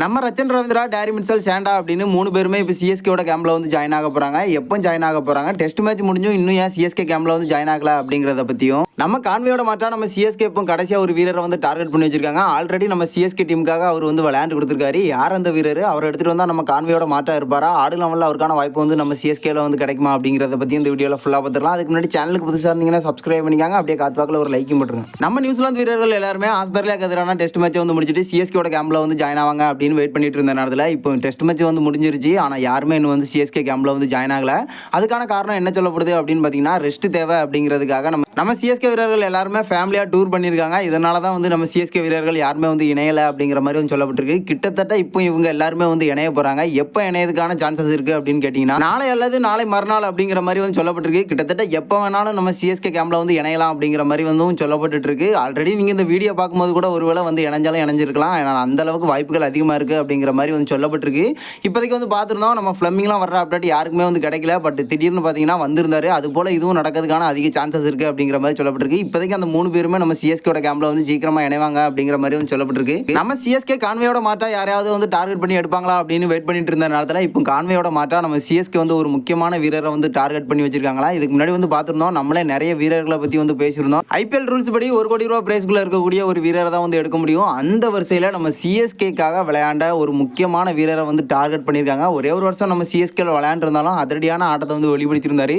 நம்ம ரச்சன் ரவீந்திரா டேரி மின்சல் சேண்டா அப்படின்னு மூணு பேருமே இப்போ சிஎஸ்கேவோட கேம்பில் வந்து ஜாயின் ஆக போகிறாங்க எப்போ ஜாயின் ஆக போகிறாங்க டெஸ்ட் மேட்ச் முடிஞ்சும் இன்னும் ஏன் சிஎஸ்கே கேம்பில் வந்து ஜாயின் ஆகல அப்படிங்கிறத பற்றியும் நம்ம கான்வியோட மாட்டா நம்ம சிஎஸ்கே இப்போ கடைசியாக ஒரு வீரரை வந்து டார்கெட் பண்ணி வச்சிருக்காங்க. ஆல்ரெடி நம்ம சிஎஸ்கே டீமுக்காக அவர் வந்து விளையாண்டு கொடுத்துருக்காரு. யார் அந்த வீரர்? அவர் எடுத்துகிட்டு வந்தால் நம்ம கான்வியோட மாட்டா இருப்பாரா? ஆடு லெவலில் அவருக்கான வாய்ப்பு வந்து நம்ம சிஎஸ்கேல வந்து கிடைக்குமா அப்படிங்கிறத பற்றி இந்த வீடியோவில் ஃபுல்லாக பார்த்துக்கலாம் அதுக்கு முன்னாடி சேனலுக்கு புதுசாக இருந்தீங்கன்னா சப்ஸ்கிரைப் பண்ணிக்காங்க. அப்படியே காத்துவாக்கில் ஒரு லைக்கும் பண்ணுறேன் நம்ம நியூசிலாந்து வீரர்கள் எல்லாருமே ஆஸ்திரேலியாவுக்கு எதிரான டெஸ்ட் மேட்ச் வந்து முடிச்சுட்டு சிஎஸ்கேயோட கேம்பில் வந்து ஜாயின் ஆவாங்க அப்படி அப்படின்னு வெயிட் பண்ணிட்டு இருந்த நேரத்தில் இப்போ டெஸ்ட் மேட்ச் வந்து முடிஞ்சிருச்சு. ஆனால் யாருமே இன்னும் வந்து சிஎஸ்கே கேம்பில் வந்து ஜாயின் ஆகலை. அதுக்கான காரணம் என்ன சொல்லப்படுது அப்படின்னு பார்த்தீங்கன்னா ரெஸ்ட் தேவை அப்படிங்கிறதுக்காக நம்ம நம்ம சிஎஸ்கே வீரர்கள் எல்லாருமே ஃபேமிலியாக டூர் பண்ணியிருக்காங்க இதனால தான் வந்து நம்ம சிஎஸ்கே வீரர்கள் யாருமே வந்து இணையலை அப்படிங்கிற மாதிரி வந்து சொல்லப்பட்டிருக்கு. கிட்டத்தட்ட இப்போ இவங்க எல்லாருமே வந்து இணைய போகிறாங்க எப்போ இணையதுக்கான சான்சஸ் இருக்குது அப்படின்னு கேட்டிங்கன்னா நாளை அல்லது நாளை மறுநாள் அப்படிங்கிற மாதிரி வந்து சொல்லப்பட்டிருக்கு. கிட்டத்தட்ட எப்போ வேணாலும் நம்ம சிஎஸ்கே கேம்பில் வந்து இணையலாம் அப்படிங்கிற மாதிரி வந்து சொல்லப்பட்டுட்டு இருக்கு. ஆல்ரெடி நீங்கள் இந்த வீடியோ பார்க்கும்போது கூட ஒருவேளை வந்து இணைஞ்சாலும் இணைஞ்சிருக்கலாம். ஏன்னா அந்த அளவுக்கு வாய்ப்புகள் அதிகமாக இருக்குது அப்படிங்கிற மாதிரி வந்து சொல்லப்பட்டிருக்கு. இப்போதைக்கு வந்து பார்த்துருந்தோம் நம்ம ஃப்ளம்மிங்லாம் வர்ற அப்டேட் யாருக்குமே வந்து கிடைக்கல. பட் திடீர்னு பார்த்தீங்கன்னா வந்திருந்தாரு. அது போல் இதுவும் நடக்கிறதுக்கான அதிக சான்சஸ் இருக்குது அப்படிங்கிற மாதிரி சொல்லப்பட்டிருக்கு. இப்போதைக்கு அந்த மூணு பேருமே நம்ம சிஎஸ்கேட கேம்பில் வந்து சீக்கிரமாக இணைவாங்க அப்படிங்கிற மாதிரி வந்து சொல்லப்பட்டிருக்கு. நம்ம சிஎஸ்கே கான்வேயோட மாட்டா யாரையாவது வந்து டார்கெட் பண்ணி எடுப்பாங்களா அப்படின்னு வெயிட் பண்ணிட்டு இருந்த நேரத்தில் இப்போ கான்வேயோட மாட்டா நம்ம சிஎஸ்கே வந்து ஒரு முக்கியமான வீரரை வந்து டார்கெட் பண்ணி வச்சிருக்காங்களா? இதுக்கு முன்னாடி வந்து பார்த்துருந்தோம் நம்மளே நிறைய வீரர்களை பற்றி வந்து பேசியிருந்தோம். ஐபிஎல் ரூல்ஸ் படி ஒரு கோடி ரூபா பிரைஸ்குள்ளே இருக்கக்கூடிய ஒரு வீரரை தான் வந்து எடுக்க முடியும். அந்த வரிசையில் நம்ம சிஎஸ்கேக்காக விளையாண்ட ஒரு முக்கியமான வீரரை வந்து டார்கெட் பண்ணியிருக்காங்க. ஒரே ஒரு வருஷம் நம்ம சிஎஸ்கேல விளையாண்டுருந்தாலும் அதிரடியான ஆட்டத்தை வந்து வெளிப்படுத்தியிருந்தார்.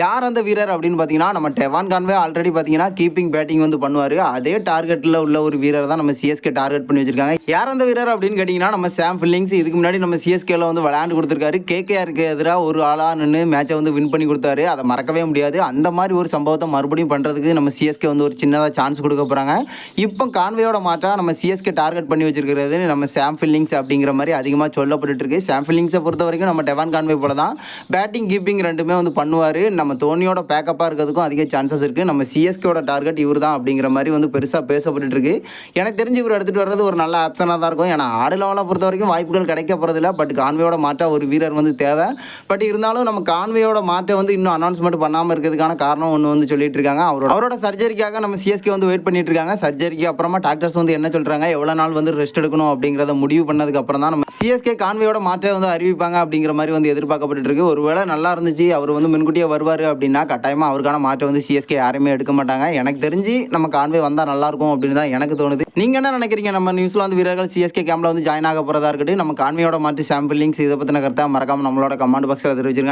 யார் அந்த வீரர் அப்படின்னு பார்த்தீங்கன்னா நம்ம டெவான் கான்வே ஆல்ரெடி பார்த்தீங்கன்னா கீப்பிங் பேட்டிங் வந்து பண்ணுவார். அதே டார்கெட்டில் உள்ள ஒரு வீரர் தான் நம்ம சிஎஸ்கே டார்கெட் பண்ணி வச்சிருக்காங்க. யார் அந்த வீரர் அப்படின்னு கேட்டிங்கன்னா நம்ம சாம் ஃபில்லிங்ஸ் இதுக்கு முன்னாடி நம்ம சிஎஸ்கேல வந்து விளையாண்டு கொடுத்துருக்காரு. கேகேஆருக்கு எதிராக ஒரு ஆளாக நின்று மேட்சை வந்து வின் பண்ணி கொடுத்தாரு. அதை மறக்கவே முடியாது. அந்த மாதிரி ஒரு சம்பவத்தை மறுபடியும் பண்ணுறதுக்கு நம்ம சிஎஸ்கே வந்து ஒரு சின்னதாக சான்ஸ் கொடுக்க போகிறாங்க இப்போ கான்வேயோட மாற்றாக நம்ம சிஎஸ்கே டார்கெட் பண்ணி வச்சிருக்கிறது நம்ம சாம் சாம்பிளிங்ஸ் அப்படிங்கிற மாதிரி அதிகமாக சொல்லப்பட்டு இருக்கு. சாம்பிளிங்ஸை பொறுத்த வரைக்கும் நம்ம டெவான் கான்வே போல தான். பேட்டிங் கீப்பிங் ரெண்டுமே வந்து பண்ணுவார். நம்ம தோனியோட பேக்கப்பாக இருக்கிறதுக்கும் அதிக சான்சஸ் இருக்குது நம்ம சிஎஸ்கேவோட டார்கெட் இவர் தான் அப்படிங்கிற மாதிரி வந்து பெருசாக பேசப்பட்டு இருக்கு. எனக்கு தெரிஞ்சு இவர் எடுத்துகிட்டு வர்றது ஒரு நல்ல ஆப்ஷனாக தான் இருக்கும். ஏன்னா ஆடு லெவலை பொறுத்த வரைக்கும் வாய்ப்புகள் கிடைக்க போகிறதில்ல பட் கான்வேயோட மாற்ற ஒரு வீரர் வந்து தேவை. பட் இருந்தாலும் நம்ம கான்வேயோட மாற்ற வந்து இன்னும் அனௌன்ஸ்மெண்ட் பண்ணாமல் இருக்கிறதுக்கான காரணம் ஒன்று வந்து சொல்லிட்டு இருக்காங்க. அவரோட அவரோட சர்ஜரிக்காக நம்ம சிஎஸ்கே வந்து வெயிட் பண்ணிட்டு இருக்காங்க. சர்ஜரிக்கு அப்புறமா டாக்டர்ஸ் வந்து என்ன சொல்கிறாங்க எவ்வளோ நாள் வந்து ரெஸ்ட் எடுக்கணும் அப்படிங்கிறத முடிவு பண்ணதுக்கு அப்புறம் தான் நம்ம சிஎஸ்கே கான்வேயோட மாற்றே வந்து அறிவிப்பாங்க அப்படிங்கிற மாதிரி வந்து எதிர்பார்க்கப்பட்டு இருக்கு. ஒருவேளை நல்லா இருந்துச்சு அவர் வந்து முன்கூட்டியே வருவார் அப்படின்னா கட்டாயமாக அவருக்கான மாற்றை வந்து சிஎஸ்கே யாருமே எடுக்க மாட்டாங்க. எனக்கு தெரிஞ்சு நம்ம கான்வே வந்தால் நல்லா இருக்கும் அப்படின்னு தான் எனக்கு தோணுது. நீங்கள் என்ன நினைக்கிறீங்க? நம்ம நியூஸில் வந்து வீரர்கள் சிஎஸ்கே கேம்பில் வந்து ஜாயின் ஆக போகிறதா இருக்கட்டும் நம்ம கான்வேயோட மாற்றி சாம்பிள் லிங்க்ஸ் இதை பற்றின கருத்தாக மறக்காம நம்மளோட கமெண்ட் பாக்ஸில் தெரிவிச்சிருங்க.